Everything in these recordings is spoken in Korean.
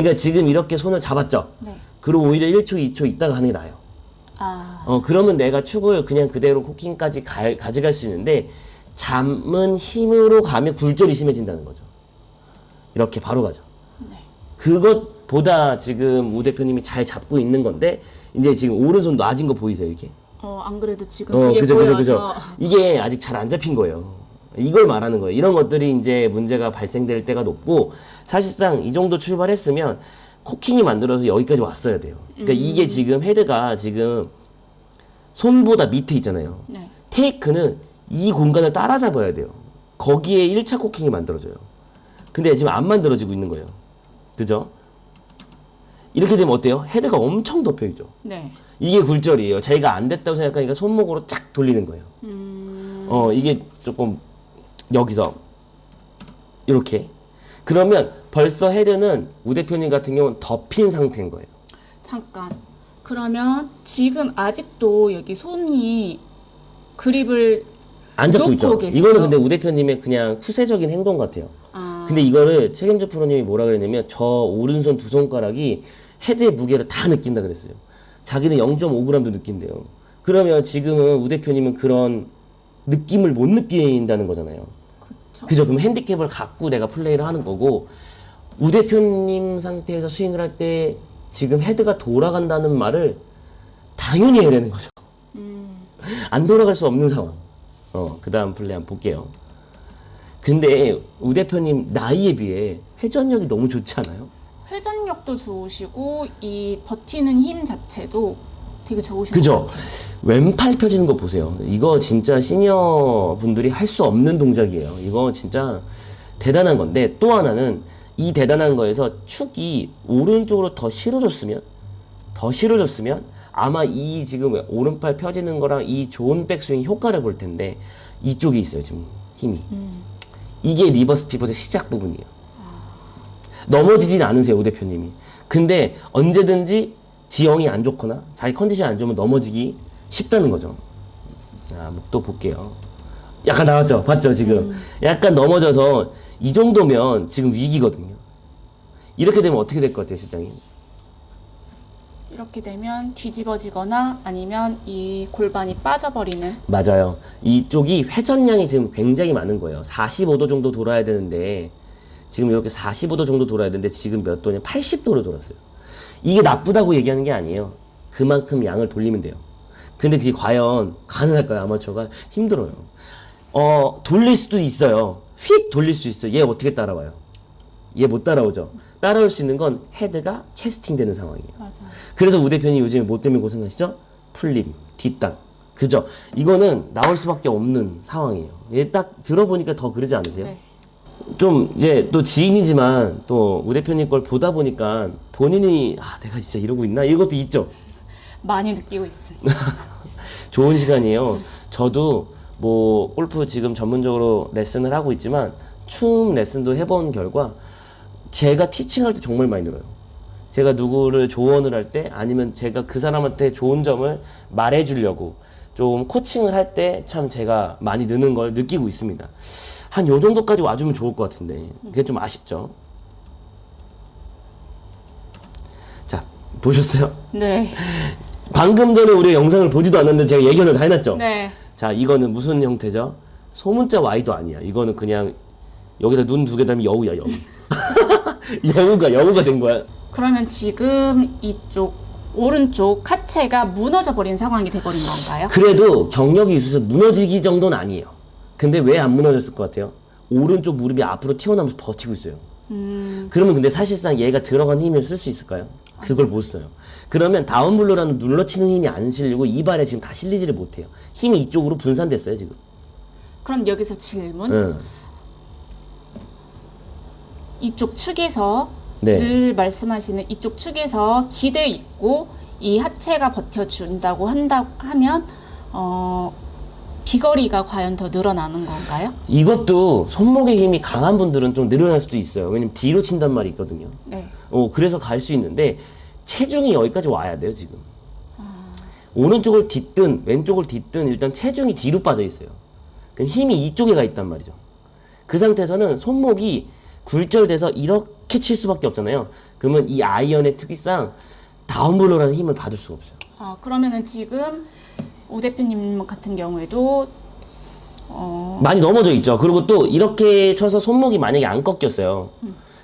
그러니까 지금 이렇게 손을 잡았죠. 네. 그리고 오히려 1초, 2초 있다가 하는 게 나아요. 아, 어, 그러면 내가 축을 그냥 그대로 코킹까지 가, 가져갈 수 있는데 잠은 힘으로 가면 굴절이 심해진다는 거죠. 이렇게 바로 가죠. 네. 그것보다 지금 우 대표님이 잘 잡고 있는 건데 이제 지금 오른손 놔진 거 보이세요, 이렇게? 어, 안 그래도 지금 어, 그게 그죠, 보여서 그죠, 그죠. 이게 아직 잘 안 잡힌 거예요. 이걸 말하는 거예요. 이런 것들이 이제 문제가 발생될 때가 높고 사실상 이 정도 출발했으면 코킹이 만들어서 여기까지 왔어야 돼요. 그러니까 이게 지금 헤드가 지금 손보다 밑에 있잖아요. 네. 테이크는 이 공간을 따라잡아야 돼요. 거기에 1차 코킹이 만들어져요. 근데 지금 안 만들어지고 있는 거예요. 그죠? 이렇게 되면 어때요? 헤드가 엄청 덮여있죠. 네. 이게 굴절이에요. 자기가 안 됐다고 생각하니까 손목으로 쫙 돌리는 거예요. 어, 이게 조금 여기서 이렇게. 그러면 벌써 헤드는 우 대표님 같은 경우는 덮인 상태인 거예요. 잠깐. 그러면 지금 아직도 여기 손이 그립을 안 잡고 있죠. 계세요? 이거는 근데 우 대표님의 그냥 후세적인 행동 같아요. 아, 근데 이거를 책임져 프로님이 뭐라 그랬냐면 저 오른손 두 손가락이 헤드의 무게를 다 느낀다 그랬어요. 자기는 0.5g도 느낀대요. 그러면 지금은 우 대표님은 그런 느낌을 못 느낀다는 거잖아요. 그쵸. 그죠? 그럼 핸디캡을 갖고 내가 플레이를 하는 거고 우 대표님 상태에서 스윙을 할 때 지금 헤드가 돌아간다는 말을 당연히 해야 되는 거죠. 안 돌아갈 수 없는 상황. 어, 그 다음 플레이 한번 볼게요. 근데 우 대표님 나이에 비해 회전력이 너무 좋지 않아요? 회전력도 좋으시고 이 버티는 힘 자체도 되게 좋으신 그죠? 왼팔 펴지는 거 보세요. 이거 진짜 시니어 분들이 할 수 없는 동작이에요. 이거 진짜 대단한 건데 또 하나는 이 대단한 거에서 축이 오른쪽으로 더 실어졌으면 더 실어졌으면 아마 이 지금 오른팔 펴지는 거랑 이 좋은 백스윙 효과를 볼 텐데 이쪽에 있어요 지금 힘이 이게 리버스 피벗의 시작 부분이에요. 넘어지진 않으세요, 오 대표님이. 근데 언제든지 지형이 안 좋거나 자기 컨디션이 안 좋으면 넘어지기 쉽다는 거죠. 아, 뭐또 볼게요. 약간 나왔죠? 봤죠, 지금? 약간 넘어져서 이 정도면 지금 위기거든요. 이렇게 되면 어떻게 될 것 같아요, 실장님? 이렇게 되면 뒤집어지거나 아니면 이 골반이 빠져버리는 맞아요. 이쪽이 회전량이 지금 굉장히 많은 거예요. 45도 정도 돌아야 되는데 지금 이렇게 45도 정도 돌아야 되는데 지금 몇 도냐? 80도로 돌았어요. 이게 나쁘다고 얘기하는 게 아니에요. 그만큼 양을 돌리면 돼요. 근데 그게 과연 가능할까요? 아마추어가 힘들어요. 어, 돌릴 수도 있어요. 휙 돌릴 수 있어요. 얘 어떻게 따라와요? 얘 못 따라오죠. 따라올 수 있는 건 헤드가 캐스팅 되는 상황이에요. 맞아요. 그래서 우 대표님 요즘에 뭐 때문에 고생하시죠? 풀림, 뒷땅. 그죠? 이거는 나올 수밖에 없는 상황이에요. 얘 딱 들어보니까 더 그러지 않으세요? 네. 좀 이제 또 지인이지만 또 우 대표님 걸 보다 보니까 본인이 아 내가 진짜 이러고 있나 이것도 있죠. 많이 느끼고 있습니다. 좋은 시간이에요. 저도 뭐 골프 지금 전문적으로 레슨을 하고 있지만 춤 레슨도 해본 결과 제가 티칭할 때 정말 많이 늘어요. 제가 누구를 조언을 할 때 아니면 제가 그 사람한테 좋은 점을 말해주려고 좀 코칭을 할 때 참 제가 많이 느는 걸 느끼고 있습니다. 한 요 정도까지 와주면 좋을 것 같은데 그게 좀 아쉽죠. 자 보셨어요? 네. 방금 전에 우리 영상을 보지도 않았는데 제가 예견을 다 해놨죠. 네. 자, 이거는 무슨 형태죠? 소문자 Y도 아니야. 이거는 그냥 여기다 눈 두개 달면 여우야, 여우. 여우가 여우가 된 거야. 그러면 지금 이쪽 오른쪽 하체가 무너져 버린 상황이 돼버린 건가요? 그래도 경력이 있어서 무너지기 정도는 아니에요. 근데 왜 안 무너졌을 것 같아요? 오른쪽 무릎이 앞으로 튀어나오면서 버티고 있어요. 그러면 근데 사실상 얘가 들어간 힘을 쓸 수 있을까요? 그걸 못 써요. 그러면 다운블로라는 눌러치는 힘이 안 실리고 이 발에 지금 다 실리지를 못해요. 힘이 이쪽으로 분산됐어요, 지금. 그럼 여기서 질문. 응. 이쪽 축에서 네. 늘 말씀하시는 이쪽 축에서 기대 있고 이 하체가 버텨준다고 한다 하면 어 비거리가 과연 더 늘어나는 건가요? 이것도 손목의 힘이 강한 분들은 좀 늘어날 수도 있어요. 왜냐면 뒤로 친단 말이 있거든요. 네. 어, 그래서 갈 수 있는데 체중이 여기까지 와야 돼요, 지금. 오른쪽을 딛든 왼쪽을 딛든 일단 체중이 뒤로 빠져 있어요. 그럼 힘이 이쪽에 가 있단 말이죠. 그 상태에서는 손목이 굴절돼서 이렇게 이렇게 칠 수밖에 없잖아요. 그러면 이 아이언의 특이상 다운블로라는 힘을 받을 수가 없어요. 아, 그러면은 지금 우 대표님 같은 경우에도 어, 많이 넘어져 있죠. 그리고 또 이렇게 쳐서 손목이 만약에 안 꺾였어요.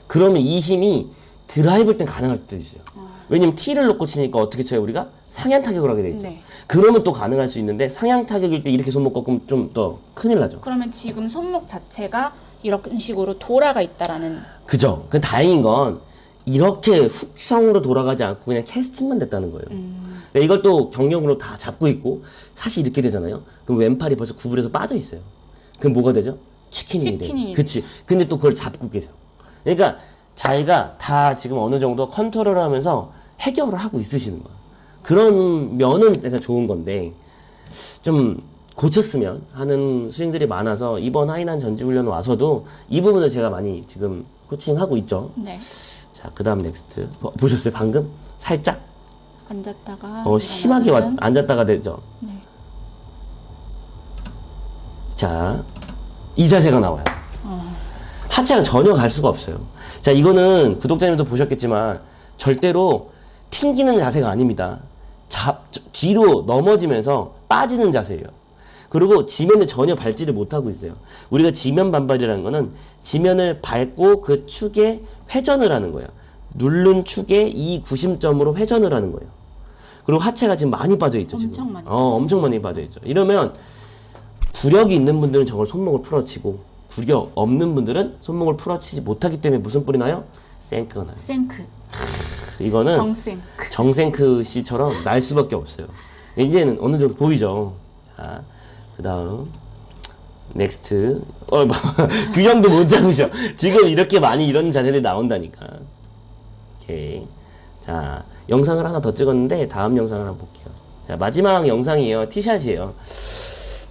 그러면 이 힘이 드라이브 땐 가능할 수도 있어요. 왜냐면 T를 놓고 치니까 어떻게 쳐요 우리가? 상향 타격을 하게 돼 있죠. 네. 그러면 또 가능할 수 있는데 상향 타격일 때 이렇게 손목 꺾으면 좀 더 큰일 나죠. 그러면 지금 손목 자체가 이런 식으로 돌아가 있다라는 그죠. 그 다행인 건 이렇게 훅성으로 돌아가지 않고 그냥 캐스팅만 됐다는 거예요. 그러니까 이걸 또 경력으로 다 잡고 있고 사실 이렇게 되잖아요. 그럼 왼팔이 벌써 구부려서 빠져 있어요. 그럼 뭐가 되죠? 치킨이 돼요. 그치. 근데 또 그걸 잡고 계세요. 그러니까 자기가 다 지금 어느 정도 컨트롤을 하면서 해결을 하고 있으시는 거예요. 그런 면은 내가 좋은 건데 좀 고쳤으면 하는 스윙들이 많아서 이번 하이난 전지훈련 와서도 이 부분을 제가 많이 지금 코칭하고 있죠. 네. 자, 그 다음 넥스트. 보- 보셨어요? 방금? 살짝? 앉았다가 어, 심하게 왔. 앉았다가 되죠. 네. 자, 이 자세가 나와요. 하체가 전혀 갈 수가 없어요. 자, 이거는 구독자님도 보셨겠지만 절대로 튕기는 자세가 아닙니다. 잡, 저- 뒤로 넘어지면서 빠지는 자세예요. 그리고 지면에 전혀 밟지를 못하고 있어요. 우리가 지면 반발이라는 거는 지면을 밟고 그 축에 회전을 하는 거예요. 누른 축에 이 구심점으로 회전을 하는 거예요. 그리고 하체가 지금 많이 빠져 있죠. 지금. 엄청 많이 어, 엄청 많이 빠져 있죠. 이러면 구력이 있는 분들은 저걸 손목을 풀어치고 구력 없는 분들은 손목을 풀어치지 못하기 때문에 무슨 뿔이 나요? 생크가 나요. 생크, 이거는 정생크. 정생크 씨처럼 날 수밖에 없어요. 이제는 어느 정도 보이죠. 자, 그 다음 넥스트. 어, 규정도 못 잡으셔. 지금 이렇게 많이 이런 자세들이 나온다니까. 오케이. 자, 영상을 하나 더 찍었는데 다음 영상을 한번 볼게요. 자, 마지막 영상이에요. 티샷이에요.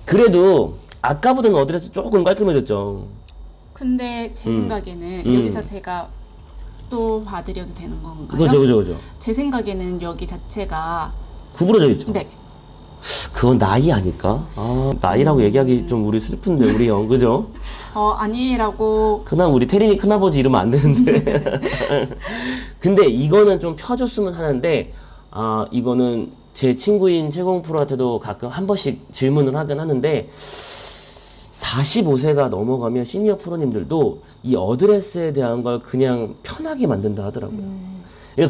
그래도 아까보다는 어드레스 조금 깔끔해졌죠. 근데 제 생각에는 음. 여기서 제가 또 봐드려도 되는 건가요? 그죠, 그죠, 그죠. 제 생각에는 여기 자체가 구부러져 있죠. 네 그건 나이 아닐까? 아, 나이라고 얘기하기 좀 우리 슬픈데 우리 형 그죠? 어, 아니라고 그날 우리 태린이 큰아버지 이러면 안 되는데. 근데 이거는 좀 펴줬으면 하는데, 아, 이거는 제 친구인 최공 프로한테도 가끔 한 번씩 질문을 하긴 하는데, 45세가 넘어가면 시니어 프로님들도 이 어드레스에 대한 걸 그냥 편하게 만든다 하더라고요. 그러니까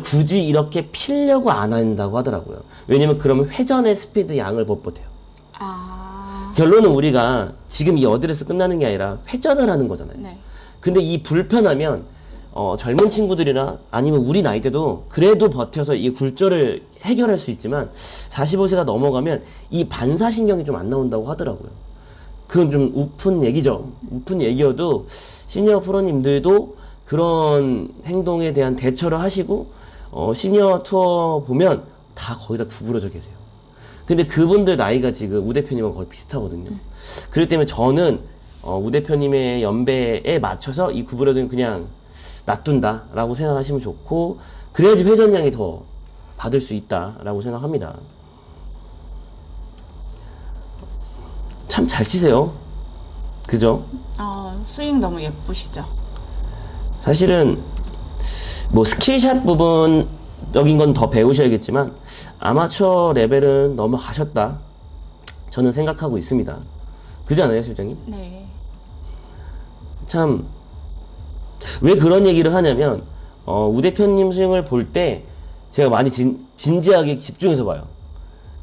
굳이 이렇게 필려고 안 한다고 하더라고요. 왜냐면 그러면 회전의 스피드 양을 못 버텨요. 아 결론은 우리가 지금 이 어드레스 끝나는 게 아니라 회전을 하는 거잖아요. 네. 근데 이 불편하면 어, 젊은 친구들이나 아니면 우리 나이 때도 그래도 버텨서 이 굴절을 해결할 수 있지만 45세가 넘어가면 이 반사신경이 좀 안 나온다고 하더라고요. 그건 좀 우픈 얘기죠. 우픈 얘기여도 시니어 프로님들도 그런 행동에 대한 대처를 하시고 어, 시니어 투어 보면 다 거의 다 구부러져 계세요. 근데 그분들 나이가 지금 우 대표님과 거의 비슷하거든요. 그렇기 때문에 저는 어, 우 대표님의 연배에 맞춰서 이 구부러짐 그냥 놔둔다라고 생각하시면 좋고 그래야지 회전량이 더 받을 수 있다라고 생각합니다. 참 잘 치세요. 그죠? 어, 스윙 너무 예쁘시죠? 사실은 뭐 스킬샷 부분적인 건 더 배우셔야겠지만 아마추어 레벨은 넘어가셨다. 저는 생각하고 있습니다. 그지 않아요, 실장님? 네. 참, 왜 그런 얘기를 하냐면, 어, 우 대표님 스윙을 볼 때 제가 많이 진, 진지하게 집중해서 봐요.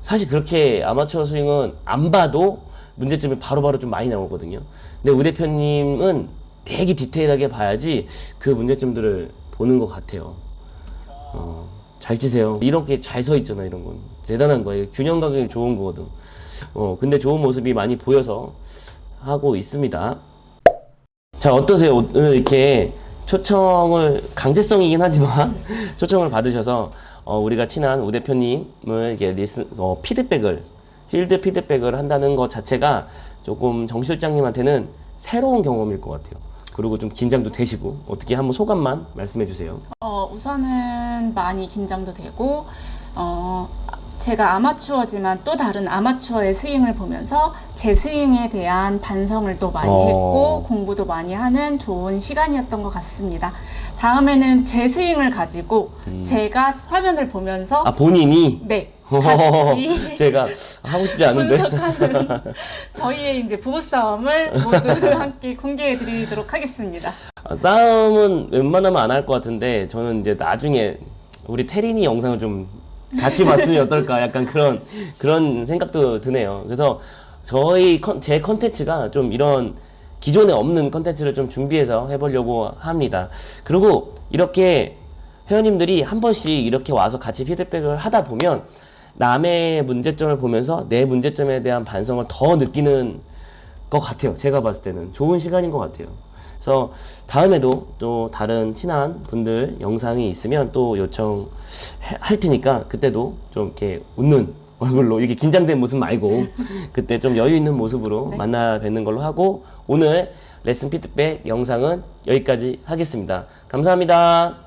사실 그렇게 아마추어 스윙은 안 봐도 문제점이 바로바로 좀 많이 나오거든요. 근데 우 대표님은 되게 디테일하게 봐야지 그 문제점들을 보는 것 같아요. 어, 잘 치세요. 이렇게 잘 서 있잖아, 이런 건. 대단한 거예요. 균형 감각이 좋은 거거든. 어, 근데 좋은 모습이 많이 보여서 하고 있습니다. 자 어떠세요? 오늘 이렇게 초청을 강제성이긴 하지만 초청을 받으셔서 어, 우리가 친한 우 대표님을 이렇게 리스 어, 피드백을 필드 피드백을 한다는 것 자체가 조금 정 실장님한테는 새로운 경험일 것 같아요. 그리고 좀 긴장도 되시고 어떻게 한번 소감만 말씀해 주세요. 어, 우선은 많이 긴장도 되고, 어, 제가 아마추어지만 또 다른 아마추어의 스윙을 보면서 제 스윙에 대한 반성을 또 많이 어. 했고 공부도 많이 하는 좋은 시간이었던 것 같습니다. 다음에는 제 스윙을 가지고 제가 화면을 보면서 음. 아 본인이 네 같이 제가 하고 싶지 않은데 분석하는 저희의 이제 부부 싸움을 모두 함께 공개해 드리도록 하겠습니다. 아, 싸움은 웬만하면 안 할 것 같은데 저는 이제 나중에 우리 태린이 영상을 좀 같이 봤으면 어떨까 약간 그런 그런 생각도 드네요. 그래서 저희 컨, 제 컨텐츠가 좀 이런 기존에 없는 컨텐츠를 좀 준비해서 해보려고 합니다. 그리고 이렇게 회원님들이 한 번씩 이렇게 와서 같이 피드백을 하다 보면 남의 문제점을 보면서 내 문제점에 대한 반성을 더 느끼는 것 같아요. 제가 봤을 때는 좋은 시간인 것 같아요. 그래서 다음에도 또 다른 친한 분들 영상이 있으면 또 요청할 테니까 그때도 좀 이렇게 웃는 얼굴로 이렇게 긴장된 모습 말고 그때 좀 여유 있는 모습으로 만나 뵙는 걸로 하고 오늘 레슨 피드백 영상은 여기까지 하겠습니다. 감사합니다.